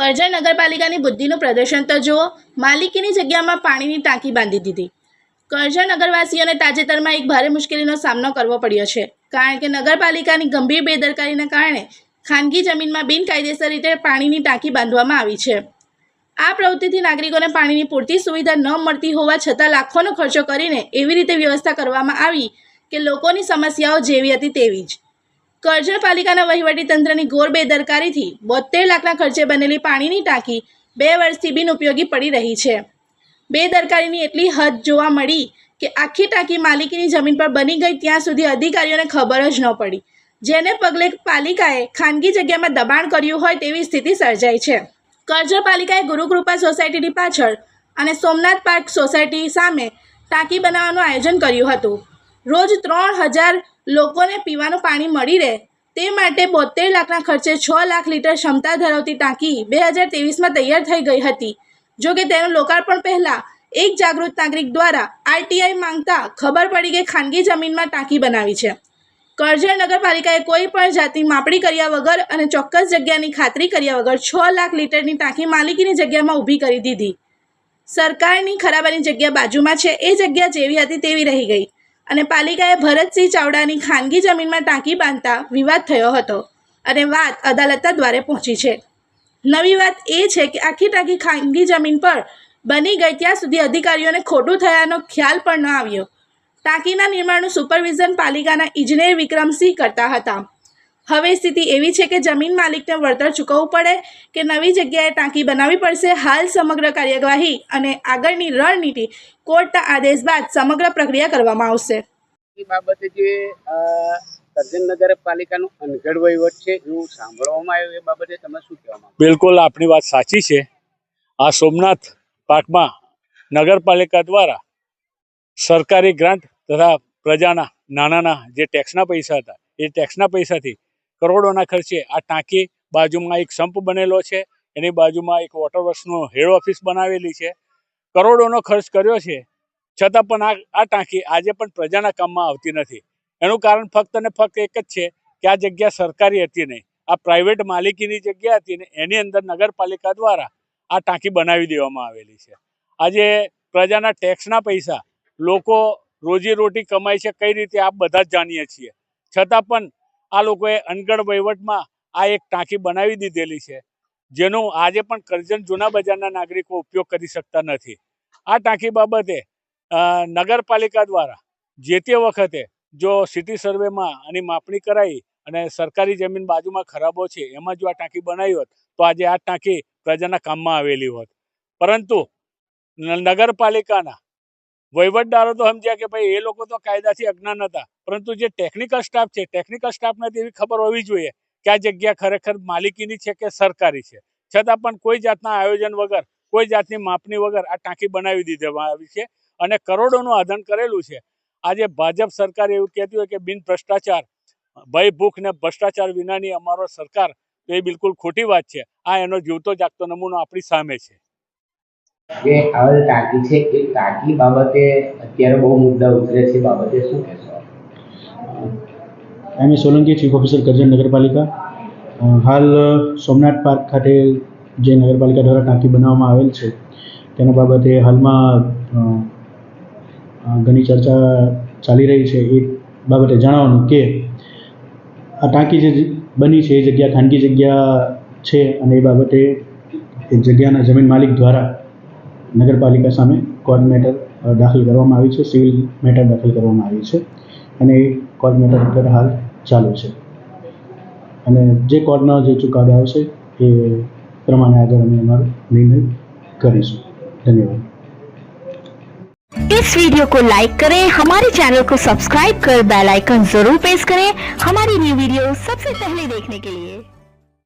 કરજણ નગરપાલિકાની બુદ્ધિનું પ્રદર્શન તો જુઓ, માલિકીની જગ્યામાં પાણીની ટાંકી બાંધી દીધી. કરજણ નગરવાસીઓને તાજેતરમાં એક ભારે મુશ્કેલીનો સામનો કરવો પડ્યો છે. કારણ કે નગરપાલિકાની ગંભીર બેદરકારીના કારણે ખાનગી જમીનમાં બિનકાયદેસર રીતે પાણીની ટાંકી બાંધવામાં આવી છે. આ પ્રવૃત્તિથી નાગરિકોને પાણીની પૂરતી સુવિધા ન મળતી હોવા છતાં લાખોનો ખર્ચો કરીને એવી રીતે વ્યવસ્થા કરવામાં આવી કે લોકોની સમસ્યાઓ જેવી હતી તેવી જ. કરજણ પાલિકાના વહીવટીતંત્રની ઘોર બેદરકારીથી બોતેર લાખના ખર્ચે બનેલી પાણીની ટાંકી બે વર્ષથી બિનઉપયોગી પડી રહી છે. બેદરકારીની એટલી હદ જોવા મળી કે આખી ટાંકી માલિકીની જમીન પર બની ગઈ ત્યાં સુધી અધિકારીઓને ખબર જ ન પડી. જેને પગલે પાલિકાએ ખાનગી જગ્યામાં દબાણ કર્યું હોય તેવી સ્થિતિ સર્જાઈ છે. કરજણ પાલિકાએ ગુરુકૃપા સોસાયટીની પાછળ અને સોમનાથ પાર્ક સોસાયટી સામે ટાંકી બનાવવાનું આયોજન કર્યું હતું. રોજ ત્રણ હજાર લોકોને પીવાનું પાણી મળી રહે. તે માટે બોતેર લાખના ખર્ચે છ લાખ લીટર ક્ષમતા ધરાવતી ટાંકી બે હજાર ત્રેવીસમાં તૈયાર થઈ ગઈ હતી. જો કે તેનું લોકાર્પણ પહેલાં એક જાગૃત નાગરિક દ્વારા આરટીઆઈ માંગતા ખબર પડી કે ખાનગી જમીનમાં ટાંકી બનાવી છે. કરજણ નગરપાલિકાએ કોઈ પણ જાતની માપણી કર્યા વગર અને ચોક્કસ જગ્યાની ખાતરી કર્યા વગર છ લાખ લીટરની ટાંકી માલિકીની જગ્યામાં ઊભી કરી દીધી. સરકારની ખરાબાની જગ્યા બાજુમાં છે. એ જગ્યા જેવી હતી તેવી રહી ગઈ. અને પાલિકાએ ભરતસિંહ ચાવડાની ખાનગી જમીનમાં ટાંકી બાંધતા વિવાદ થયો હતો અને વાત અદાલતના દ્વારે પહોંચી છે. નવી વાત એ છે કે આખી ટાંકી ખાનગી જમીન પર બની ગઈ ત્યાં સુધી અધિકારીઓને ખોટું થયાનો ખ્યાલ પણ ન આવ્યો. ટાંકીના નિર્માણનું સુપરવિઝન પાલિકાના ઇજનેર વિક્રમસિંહ કરતા હતા. હવે સ્થિતિ એવી છે કે જમીન માલિકને વળતર ચૂકવવું પડે કે નવી જગ્યાએ ટાંકી બનાવવી પડશે હાલ સમગ્ર કાર્યવાહી અને આગળની રણનીતિ કોર્ટના આદેશ બાદ સમગ્ર પ્રક્રિયા કરવામાં આવશે. એ બાબતે જે કરજણ નગરપાલિકાનું અનગઢ વહીવટ છે એવું સાંભળવામાં આવ્યું એ બાબતે તમે શું કહેવા બિલકુલ આપની વાત સાચી છે. આ સોમનાથ પાર્કમાં નગરપાલિકા દ્વારા સરકારી ગ્રાન્ટ તથા પ્રજાના નાનાના જે ટેક્સના પૈસા હતા એ ટેક્સના પૈસાથી કરોડોના ખર્ચે આ ટાંકી બાજુમાં એક સંપ બનેલો છે. એની બાજુમાં એક વોટર વર્ક્સનું હેડ ઓફિસ બનાવેલી છે. કરોડોનો ખર્ચ કર્યો છે. છતાં પણ આ આ ટાંકી આજે પણ પ્રજાના કામમાં આવતી નથી. એનું કારણ ફક્ત ને ફક્ત એક જ છે કે આ જગ્યા સરકારી હતી નહીં. આ પ્રાઇવેટ માલિકીની જગ્યા હતી ને એની અંદર નગરપાલિકા દ્વારા આ ટાંકી બનાવી દેવામાં આવેલી છે. આજે પ્રજાના ટેક્સના પૈસા લોકો રોજીરોટી કમાય છે. કઈ રીતે? આપ બધા જ જાણીએ છીએ. છતાં પણ આ લોકોએ અનગઢ વહીવટમાં આ એક ટાંકી બનાવી દીધેલી છે, જેનો આજે પણ કરજણ જૂના બજારના નાગરિકો ઉપયોગ કરી શકતા નથી. આ ટાંકી બાબતે નગરપાલિકા દ્વારા જે તે વખતે જો સિટી સર્વેમાં આની માપણી કરાઈ અને સરકારી જમીન બાજુમાં ખરાબો છે, એમાં જો આ ટાંકી બનાવી હોત, તો આજે આ ટાંકી પ્રજાના કામમાં આવેલી હોત. પરંતુ નગરપાલિકાના વહીવટદારો તો સમજ્યા કે ભાઈ એ લોકો તો કાયદાથી અજ્ઞાન હતા. પરંતુ જે ટેકનિકલ સ્ટાફ છે ટેકનિકલ સ્ટાફને તેવી ખબર હોવી જોઈએ કે આ જગ્યા ખરેખર માલિકીની છે કે સરકારી છે. છતાં પણ કોઈ જાતના આયોજન વગર, કોઈ જાતની માપણી વગર આ ટાંકી બનાવી દીધેવામાં આવી છે અને કરોડોનું આધન કરેલું છે. આજે ભાજપ સરકાર એવું કહેતી હોય કે બિન ભ્રષ્ટાચાર, ભય, ભૂખ ને ભ્રષ્ટાચાર વિનાની અમારો સરકાર, તો એ બિલકુલ ખોટી વાત છે. આ એનો જીવતો જાગતો નમૂનો આપણી સામે છે. જે હાલ ટાંકી છે, એ ટાંકી બાબતે અત્યારે બહુ મુદ્દા ઉતરે છે બાબતે શું કહેશો? M. Solanki chief officer Karjan નગરપાલિકા. હાલ સોમનાથ પાર્ક ખાતે જે નગરપાલિકા દ્વારા ટાંકી બનાવવામાં આવેલ છે, તેના બાબતે હાલમાં ઘણી ચર્ચા ચાલી રહી છે. એ બાબતે જણાવવાનું કે, આ ટાંકી જે બની છે, એ જગ્યા ખાનગી જગ્યા છે અને એ બાબતે એ જગ્યાના જમીન માલિક દ્વારા નગરપાલિકા સામે કોર્ટ મેટર અ, દાખલ કરવામાં આવી છે સિવિલ મેટર દાખલ કરવામાં આવી છે અને એ કોર્ટ મેટર અત્યારે હાલ ચાલુ છે અને જે કોર્ટનો જે ચુકાદો આવશે એ પ્રમાણે આગળ અમે અમારો નિર્ણય કરીશું ધન્યવાદ इस वीडियो को लाइक करें हमारे चैनल को सब्सक्राइब कर बेल आइकन जरूर प्रेस करें हमारी न्यू वीडियो सबसे पहले देखने के लिए